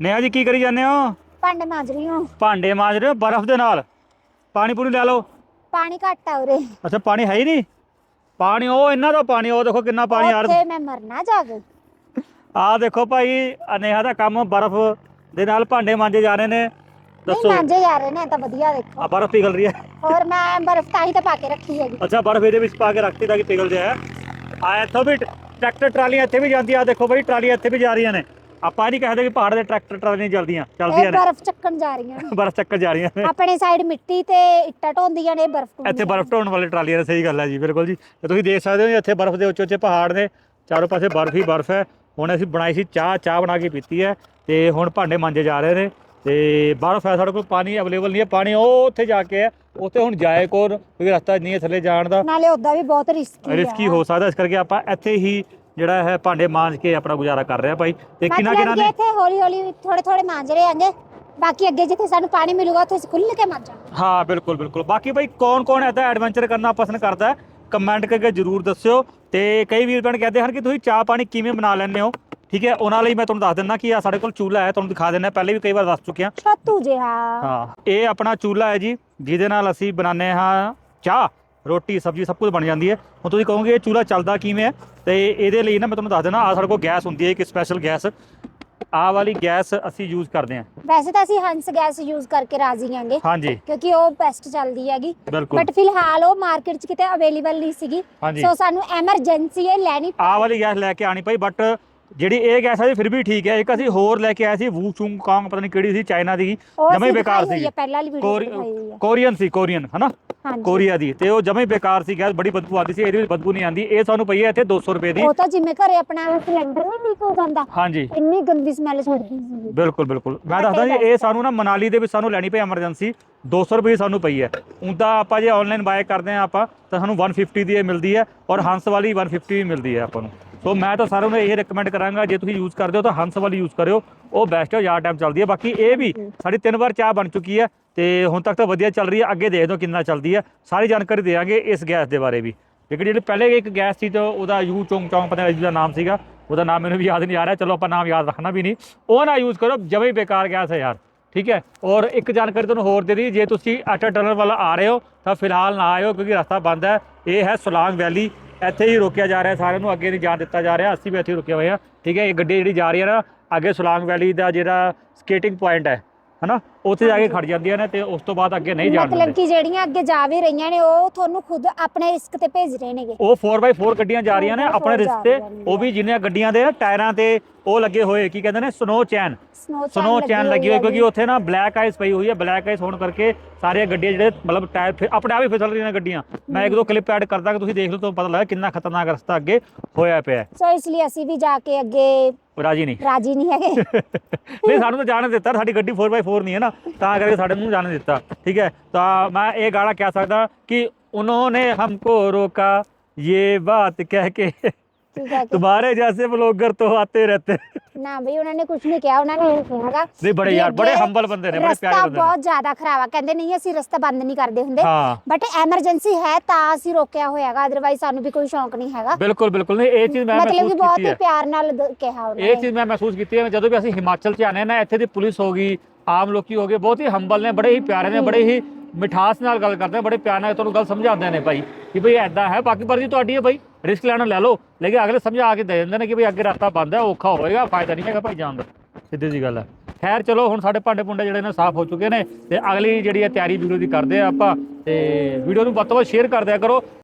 ਨੇਹਾ ਜੀ ਕੀ ਕਰੀ ਜਾਂਦੇ ਹੋ? ਭਾਂਡੇ ਮਾਂਜ ਰਹੀ ਹਾਂ। ਭਾਂਡੇ ਮਾਂਜ ਰਹੇ ਹੋ ਬਰਫ਼ ਦੇ ਨਾਲ? ਪਾਣੀ ਪੂਣੀ ਲੈ ਲਓ। ਪਾਣੀ ਘੱਟ ਆ ਉਰੇ। ਅੱਛਾ ਪਾਣੀ ਹੈ ਹੀ ਨਹੀਂ? ਪਾਣੀ ਉਹ ਇਹਨਾਂ ਦਾ ਪਾਣੀ ਉਹ ਦੇਖੋ ਕਿੰਨਾ ਪਾਣੀ ਆ ਉੱਥੇ ਮੈਂ ਮਰਨਾ ਜਾ ਕੇ ਆਹ ਦੇਖੋ ਭਾਈ ਆਹ ਨੇਹਾ ਦਾ ਕੰਮ ਬਰਫ਼ ਦੇ ਨਾਲ ਭਾਂਡੇ ਮਾਂਜੇ ਜਾ ਰਹੇ ਨੇ। ਨਹੀਂ ਦੱਸੋ। ਮਾਂਜੇ ਜਾ ਰਹੇ ਨੇ ਤਾਂ ਵਧੀਆ ਦੇਖੋ। ਆ ਬਰਫ਼ ਪਿਘਲ ਰਹੀ ਹੈ। ਹੋਰ ਮੈਂ ਬਰਫ਼ ਤਾਂ ਹੀ ਤਾਂ ਪਾ ਕੇ ਰੱਖੀ ਹੈਗੀ। ਅੱਛਾ ਬਰਫ਼ ਇਹਦੇ ਵਿੱਚ ਪਾ ਕੇ ਰੱਖਤੀ ਤਾਂ ਕਿ ਪਿਘਲ ਜਾਏ। ਆ ਇੱਥੋਂ ਵੀ ਟਰੈਕਟਰ ਟਰਾਲੀਆਂ ਇੱਥੇ ਵੀ ਜਾਂਦੀਆਂ। ਦੇਖੋ ਭਾਈ ਟਰਾਲੀਆਂ ਇੱਥੇ ਵੀ ਜਾ ਰਹੀਆਂ ਨੇ। ਆਪਾਂ ਨਹੀਂ ਕਹਿੰਦੇ ਕਿ ਪਹਾੜ ਦੇ ਟਰੈਕਟਰ ਟਰਾਲੀਆਂ ਚੱਲਦੀਆਂ ਚੱਲਦੀਆਂ ਇਹ ਨੇ। ਬਰਫ਼ ਚੱਕਣ ਜਾ ਰਹੀਆਂ ਨੇ। ਬਰਫ਼ ਚੱਕਰ ਜਾ ਰਹੀਆਂ ਨੇ। ਆਪਣੇ ਸਾਈਡ ਮਿੱਟੀ ਤੇ ਇੱਟਾਂ ਢੋਂਦੀਆਂ ਨੇ ਇਹ ਬਰਫ਼ ਢੋਂਦੀਆਂ ਇੱਥੇ ਬਰਫ਼ ਢੋਣ ਵਾਲੇ ਟਰਾਲੀਆਂ ਨੇ ਸਹੀ ਗੱਲ ਹੈ ਜੀ ਬਿਲਕੁਲ ਜੀ। ਤੇ ਤੁਸੀਂ ਦੇਖ ਸਕਦੇ ਹੋ ਜੀ ਇੱਥੇ ਬਰਫ਼ ਦੇ ਉੱਚੇ ਉੱਚੇ ਪਹਾੜ ਨੇ। ਚਾਰੋਂ ਪਾਸੇ ਬਰਫ਼ ਹੀ ਬਰਫ਼ ਹੈ। ਹੁਣ ਅਸੀਂ ਬਣਾਈ ਸੀ ਚਾਹ ਚਾਹ ਬਣਾ ਕੇ ਪੀਤੀ ਹੈ। ਤੇ ਹੁਣ ਭਾਂਡੇ ਮਾਂਜੇ ਜਾ ਰਹੇ ਨੇ। ਤੇ ਬਰਫ਼ ਹੈ ਸਾਡੇ ਕੋਲ ਪਾਣੀ ਅਵੇਲੇਬਲ ਨਹੀਂ ਹੈ। ਪਾਣੀ ਉਹ ਉੱਥੇ ਜਾ ਕੇ ਹੈ। ਉੱਥੇ ਹੁਣ ਜਾਏ ਕੋਰ ਕਿਉਂਕਿ ਰਸਤਾ ਨਹੀਂ ਹੈ ਥੱਲੇ ਜਾਣ ਦਾ। ਨਾਲੇ ਉਦਾਂ ਵੀ ਬਹੁਤ ਰਿਸਕੀ ਰਿਸਕੀ ਹੋ ਸਕਦਾ। ਇਸ ਕਰਕੇ ਆਪਾਂ ਇੱਥੇ ਹੀ ਜਿਹੜਾ ਹੈ ਭਾਂਡੇ ਮਾਂਜ ਕੇ ਆਪਣਾ ਗੁਜ਼ਾਰਾ ਕਰ ਰਹੇ ਭਾਈ। ਤੇ ਕਿੰਨਾ ਕਿੰਨਾ ਨੇ ਇੱਥੇ ਹੌਲੀ ਹੌਲੀ ਥੋੜੇ ਥੋੜੇ ਮਾਂਜ ਰਹੇ ਆਂਗੇ। ਬਾਕੀ ਅੱਗੇ ਜਿੱਥੇ ਸਾਨੂੰ ਪਾਣੀ ਮਿਲੂਗਾ ਉੱਥੇ ਖੁੱਲ੍ਹ ਕੇ ਮਾਂਜਾਂਗੇ। ਹਾਂ ਬਿਲਕੁਲ ਬਿਲਕੁਲ। ਬਾਕੀ ਭਾਈ ਕੌਣ ਕੌਣ ਐਦਾ ਐਡਵੈਂਚਰ ਕਰਨਾ ਪਸੰਦ ਕਰਦਾ ਕਮੈਂਟ ਕਰਕੇ ਜਰੂਰ ਦੱਸਿਓ। ਤੇ ਕਈ ਵੀਰ ਭੈਣ ਕਹਿੰਦੇ ਹਨ ਕਿ ਤੁਸੀਂ ਚਾਹ ਪਾਣੀ ਕਿਵੇਂ ਬਣਾ ਲੈਂਦੇ ਹੋ? ਠੀਕ ਹੈ ਉਹਨਾਂ ਲਈ ਮੈਂ ਤੁਹਾਨੂੰ ਦੱਸ ਦਿੰਦਾ ਕਿ ਆ ਸਾਡੇ ਕੋਲ ਚੂਲਾ ਹੈ ਤੁਹਾਨੂੰ ਦਿਖਾ ਦਿੰਦਾ। ਪਹਿਲੇ ਵੀ ਕਈ ਵਾਰ ਦੱਸ ਚੁੱਕੇ ਹਾਂ। ਛੱਤੂ ਜਿਹਾ। ਹਾਂ ਇਹ ਆਪਣਾ ਚੂਲਾ ਹੈ ਜੀ ਜਿਹਦੇ ਨਾਲ ਅਸੀਂ ਬਣਾਉਂਦੇ ਹਾਂ ਚਾਹ। ਰੋਟੀ ਸਬਜ਼ੀ ਸਭ ਕੁਝ ਬਣ ਜਾਂਦੀ ਹੈ। ਹੁਣ ਤੁਸੀਂ ਕਹੋਗੇ ਇਹ ਚੂਲਾ ਚੱਲਦਾ ਕਿਵੇਂ ਹੈ? ਤੇ ਇਹਦੇ ਲਈ ਨਾ ਮੈਂ ਤੁਹਾਨੂੰ ਦੱਸ ਦਿੰਦਾ ਆ ਸਾਡੇ ਕੋਲ ਗੈਸ ਹੁੰਦੀ ਹੈ ਇੱਕ ਸਪੈਸ਼ਲ ਗੈਸ। ਆਹ ਵਾਲੀ ਗੈਸ ਅਸੀਂ ਯੂਜ਼ ਕਰਦੇ ਹਾਂ। ਵੈਸੇ ਤਾਂ ਅਸੀਂ ਹੰਸ ਗੈਸ ਯੂਜ਼ ਕਰਕੇ ਰਾਜ਼ੀ ਆਂਗੇ ਹਾਂਜੀ। ਕਿਉਂਕਿ ਉਹ ਬੈਸਟ ਚੱਲਦੀ ਹੈਗੀ। ਬਿਲਕੁਲ। ਬਟ ਫਿਲਹਾਲ ਉਹ ਮਾਰਕੀਟ 'ਚ ਕਿਤੇ ਅਵੇਲੇਬਲ ਨਹੀਂ ਸੀਗੀ। ਹਾਂਜੀ। ਸੋ ਸਾਨੂੰ ਐਮਰਜੈਂਸੀ ਹੈ ਲੈਣੀ ਆਹ ਵਾਲੀ ਗੈਸ ਲੈ ਕੇ ਆਣੀ ਪਈ ਬਟ ਜਿਹੜੀ ਇਹ ਗੈਸ ਹੈ ਜੀ ਫਿਰ ਵੀ ਠੀਕ ਹੈ। ਇੱਕ ਅਸੀਂ ਹੋਰ ਲੈ ਕੇ ਆਏ ਸੀ ਵੂ ਚੁੰਗ ਕਾਂਗ ਪਤਾ ਨਹੀਂ ਕਿਹੜੀ ਸੀ ਚਾਈਨਾ ਦੀ ਉਹ ਜਮੇ ਅਸੀਂ ਬੇਕਾਰ ਦਿਖਾਈ ਹੋਈ ਸੀ ਹੈ, ਪਹਿਲਾਂ ਵਾਲੀ ਵੀਡੀਓ ਦਿਖਾਈ ਹੋਈ ਹੈ। ਕੋਰੀਅਨ ਸੀ ਕੋਰੀਅਨ ਹਨਾ? ਕੋਰੀਆ ਦੀ। ਤੇ ਉਹ ਜਮੇ ਬੇਕਾਰ ਸੀ ਗੈਸ ਬੜੀ ਬਦਬੂ ਆਉਂਦੀ ਸੀ ਇਹਦੇ ਵਿੱਚ ਬਦਬੂ ਨਹੀਂ ਆਉਂਦੀ। ਇਹ ਸਾਨੂੰ ਪਈ ਹੈ ਇੱਥੇ 200 ਰੁਪਏ ਦੀ। ਉਹ ਤਾਂ ਜਿਵੇਂ ਘਰੇ ਆਪਣਾ ਸਿਲੰਡਰ ਨਹੀਂ ਲੀਕ ਹੋ ਜਾਂਦਾ ਹਾਂਜੀ। ਇੰਨੀ ਗੰਦੀ ਸਮੈਲ ਛੱਡਦੀ ਸੀ। ਬਿਲਕੁਲ ਬਿਲਕੁਲ। ਮੈਂ ਦੱਸਦਾ ਜੀ ਇਹ ਸਾਨੂੰ ਨਾ ਮਨਾਲੀ ਦੇ ਵਿੱਚ ਸਾਨੂੰ ਲੈਣੀ ਪਈ ਐਮਰਜੈਂਸੀ 200 ਰੁਪਏ ਸਾਨੂੰ ਪਈ ਹੈ। ਉਂਦਾ ਆਪਾਂ ਜੇ ਆਨਲਾਈਨ ਬਾਏ ਕਰਦੇ ਆ ਆਪਾਂ ਤਾਂ ਸਾਨੂੰ 150 ਦੀ ਇਹ ਮਿਲਦੀ ਹੈ ਔਰ ਹੰਸ ਵਾਲੀ 150 ਵੀ ਮਿਲਦੀ ਹੈ ਆਪਾਂ ਨੂੰ। ਸੋ ਮੈਂ ਤਾਂ ਸਾਰਿਆਂ ਨੂੰ ਇਹ ਰეკਮੈਂਡ ਕਰਾਂਗਾ ਜੇ ਤੁਸੀਂ ਯੂਜ਼ ਕਰਦੇ ਹੋ ਤਾਂ ਹੰਸ ਵਾਲੀ ਯੂਜ਼ ਕਰਿਓ। ਉਹ ਬੈਸਟ ਹੈ ਜ਼ਿਆਦਾ ਟਾਈਮ ਚੱਲਦੀ ਹੈ। ਬਾਕੀ ਇਹ ਵੀ ਸਾਡੀ ਤਿੰਨ ਵਾਰ ਚਾਹ ਬਣ ਚੁੱਕੀ ਹੈ ਤੇ ਹੁਣ ਤੱਕ ਤਾਂ ਵਧੀਆ ਚੱਲ ਰਹੀ ਹੈ। ਅੱਗੇ ਦੇਖ ਦਿਓ ਕਿੰਨਾ ਚੱਲਦੀ ਹੈ। ਸਾਰੀ ਜਾਣਕਾਰੀ ਦੇਵਾਂਗੇ ਇਸ ਗੈਸ ਦੇ ਬਾਰੇ ਵੀ। ਲੇਕਿਨ ਜਿਹੜੀ ਪਹਿਲੇ ਇੱਕ ਗੈਸ ਸੀ ਤਾਂ ਉਹਦਾ ਯੂ ਚੋਂਗ ਚੌਂਗ ਪਤਾ ਨਹੀਂ ਦਾ ਨਾਮ ਸੀਗਾ। ਉਹਦਾ ਨਾਮ ਮੈਨੂੰ ਵੀ ਯਾਦ ਨਹੀਂ ਆ ਰਿਹਾ। ਚਲੋ ਆਪਾਂ ਨਾਮ ਯਾਦ ਰੱਖਣਾ ਵੀ ਨਹੀਂ। ਉਹ ਨਾ ਯੂਜ਼ ਕਰੋ ਜਮੇ ਹੀ ਬੇਕਾਰ ਗੈਸ ਹੈ ਯਾਰ। ਠੀਕ ਹੈ? ਔਰ ਇੱਕ ਜਾਣਕਾਰੀ ਤੁਹਾਨੂੰ ਹੋਰ ਦੇ ਦੀ ਜੇ ਤੁਸੀਂ ਅਟਾ ਟਨਲ ਵੱਲ ਆ ਰਹੇ ਹੋ ਤਾਂ ਫਿਲਹਾਲ ਨਾ ਆਇਓ ਕਿਉਂਕਿ ਰਸਤਾ ਬੰਦ ਹੈ। ਇਹ ਹੈ ਸੁਲਾਂਗ ਵੈਲੀ ਇੱਥੇ ਹੀ ਰੋਕਿਆ ਜਾ ਰਿਹਾ, ਸਾਰਿਆਂ ਨੂੰ ਅੱਗੇ ਨਹੀਂ ਜਾਣ ਦਿੱਤਾ ਜਾ ਰਿਹਾ, ਅਸੀਂ ਵੀ ਇੱਥੇ ਹੀ ਰੁਕੇ ਹੋਏ ਆ ਠੀਕ ਹੈ, ਇਹ ਗੱਡੀ ਜਿਹੜੀ ਜਾ ਰਹੀ ਹੈ ਨਾ, ਅੱਗੇ ਸੁਲਾਂਗ ਵੈਲੀ ਦਾ ਜਿਹੜਾ ਸਕੇਟਿੰਗ ਪੁਆਇੰਟ ਹੈ, ਹਨਾ? ਉੱਥੇ ਜਾ ਕੇ ਖੜ ਜਾਂਦੀਆਂ ਨੇ ਤੇ ਉਸ ਤੋਂ ਬਾਅਦ ਅੱਗੇ ਨਹੀਂ ਜਾਣ ਮਤਲਬ ਦਿੰਦੇ ਕਿ ਜਿਹੜੀਆਂ ਅੱਗੇ ਜਾ ਵੀ ਰਹੀਆਂ ਨੇ ਉਹ ਤੁਹਾਨੂੰ ਖੁਦ ਆਪਣੇ ਰਿਸਕ ਤੇ ਭੇਜ ਰਹੇ ਨੇਗੇ। ਉਹ 4x4 ਗੱਡੀਆਂ ਜਾ ਰਹੀਆਂ ਨੇ 4x4 ਆਪਣੇ ਜਾ ਰਿਸਕ ਤੇ ਰਹੀਆਂ ਨੇ। ਉਹ ਵੀ ਜਿੰਨੀਆਂ ਗੱਡੀਆਂ ਦੇ ਨਾ ਟਾਇਰਾਂ ਤੇ ਉਹ ਲੱਗੇ ਹੋਏ ਕੀ ਕਹਿੰਦੇ ਨੇ snow chain snow snow chain ਲੱਗੀ ਹੋਈ ਕਿਉਂਕਿ ਉੱਥੇ ਨਾ ਬਲੈਕ ਆਈਸ ਪਈ ਹੋਈ ਹੈ ਬਲੈਕ ਆਈਸ ਹੋਣ ਕਰਕੇ ਸਾਰੀਆਂ ਗੱਡੀਆਂ ਜਿਹੜੇ ਮਤਲਬ ਟਾਇਰ ਫਿਰ ਆਪਣੇ ਆਪ ਹੀ ਫਿਸਲ ਰਹੀਆਂ ਨੇ ਗੱਡੀਆਂ। ਮੈਂ ਇੱਕ ਦੋ ਕਲਿੱਪ ਐਡ ਕਰਦਾ ਕਿ ਤੁਸੀਂ ਦੇਖ ਲਓ ਤੁਹਾਨੂੰ ਪਤਾ ਲੱਗਾ ਕਿੰਨਾ ਖਤਰਨਾਕ ਰਸਤਾ ਅੱਗੇ ਹੋਇਆ ਪਿਆ ਹੈ। ਸੋ ਇਸ ਲਈ ਅਸੀਂ ਵੀ ਜਾ ਕੇ ਅੱਗੇ ਰਾਜੀ ਨਹੀਂ। ਰਾਜੀ ਨਹੀਂ ਹੈਗੇ। ਨਹੀਂ ਸਾਨੂੰ ਤਾਂ ਜਾਣ ਦਿੱਤਾ ਸਾਡੀ ਗੱਡੀ 4x4 ਨਹੀਂ ਹੈ ਨਾ। ਤਾਂ ਕਰਕੇ ਸਾਡੇ ਨੂੰ ਜਾਣ ਦਿੱਤਾ ਠੀਕ ਹੈ ਤਾਂ ਮੈਂ ਇਹ ਗਾਣਾ ਕਹਿ ਸਕਦਾ ਕਿ उन्होंने हमको रोका ये बात कह के ਠੀਕ ਹੈ ਕਿ- तुम्हारे जैसे ब्लॉगर तो आते रहते ਨਾ ਬਈ ਉਹਨਾਂ ਨੇ ਕੁਝ ਨਹੀਂ ਕਿਹਾ ਉਹਨਾਂ ਨੇ ਇਹ ਕਿਹਾਗਾ ਨਹੀਂ ਬੜੇ ਯਾਰ ਬੜੇ ਹੰਬਲ ਬੰਦੇ ਨੇ ਬੜੇ ਪਿਆਰੇ ਰਸਤਾ ਬੰਦੇ ਨੇ ਬਹੁਤ ਜ਼ਿਆਦਾ ਖਰਾਬ ਆ ਕਹਿੰਦੇ ਨਹੀਂ ਅਸੀਂ ਰਸਤਾ ਬੰਦ ਨਹੀਂ ਕਰਦੇ ਹੁੰਦੇ ਹਾਂ ਬਟ ਐਮਰਜੈਂਸੀ ਹੈ ਤਾਂ ਅਸੀਂ ਰੋਕਿਆ ਹੋਇਆਗਾ ਅਦਰਵਾਈਜ਼ ਸਾਨੂੰ ਵੀ ਕੋਈ ਸ਼ੌਂਕ ਨਹੀਂ ਹੈਗਾ ਬਿਲਕੁਲ ਬਿਲਕੁਲ ਨਹੀਂ ਇਹ ਚੀਜ਼ ਮੈਂ ਮਤਲਬ ਕਿ ਮਹਿਸੂਸ ਬਹੁਤ ਕੀਤੀ ਹੀ ਹੈ ਪਿਆਰ ਨਾਲ ਦ- ਕਿਹਾ ਉਹਨਾਂ ਇਹ ਨੇ ਚੀਜ਼ ਮੈਂ ਮਹਿਸੂਸ ਕੀਤੀ ਹੈ ਜਦੋਂ ਵੀ ਅਸੀਂ ਹਿਮਾਚਲ ਚ ਆਨੇ ਨਾ ਇੱਥੇ ਦੀ ਪੁਲਿਸ ਹੋ ਗਈ ਆਮ ਲੋਕੀ ਹੋ ਗਏ ਬਹੁਤ ਹੀ ਹੰਬਲ ਨੇ ਬੜੇ ਹੀ ਪਿਆਰੇ ਨੇ ਬੜੇ ਹੀ ਮਿਠਾਸ ਨਾਲ ਗੱਲ ਕਰਦੇ ਨੇ ਬੜੇ ਪਿਆਰ ਨਾਲ ਤੁਹਾਨੂੰ ਗੱਲ ਸਮਝਾਉਂਦੇ ਨੇ ਭਾਈ ਕਿ ਭਈ ਐਦਾਂ ਹੈ ਬਾਕੀ ਮਰਜ਼ੀ ਤੁਹਾਡੀ ਹੈ ਭਾਈ ਰਿਸਕ ਲੈਣਾ ਲੈ ਲਓ ਲੇਕਿਨ ਅਗਲੇ ਸਮਝਾ ਕੇ ਦੇ ਦਿੰਦੇ ਨੇ ਕਿ ਭਈ ਅੱਗੇ ਰਸਤਾ ਬੰਦ ਹੈ ਔਖਾ ਹੋਏਗਾ ਫਾਇਦਾ ਨਹੀਂ ਹੈਗਾ ਭਾਈ ਜਾਣ ਦਾ। ਸਿੱਧੀ ਜੀ ਗੱਲ ਹੈ। ਖੈਰ ਚਲੋ ਹੁਣ ਸਾਡੇ ਭਾਂਡੇ ਪੁੰਡੇ ਜਿਹੜੇ ਨੇ ਸਾਫ਼ ਹੋ ਚੁੱਕੇ ਨੇ ਤੇ ਅਗਲੀ ਜਿਹੜੀ ਹੈ ਤਿਆਰੀ ਵੀਡੀਓ ਦੀ ਕਰਦੇ ਆ ਆਪਾਂ ਤੇ ਵੀਡੀਓ ਨੂੰ ਵੱਧ ਤੋਂ ਵੱਧ ਸ਼ੇਅਰ ਕਰ ਦਿਆ ਕਰੋ।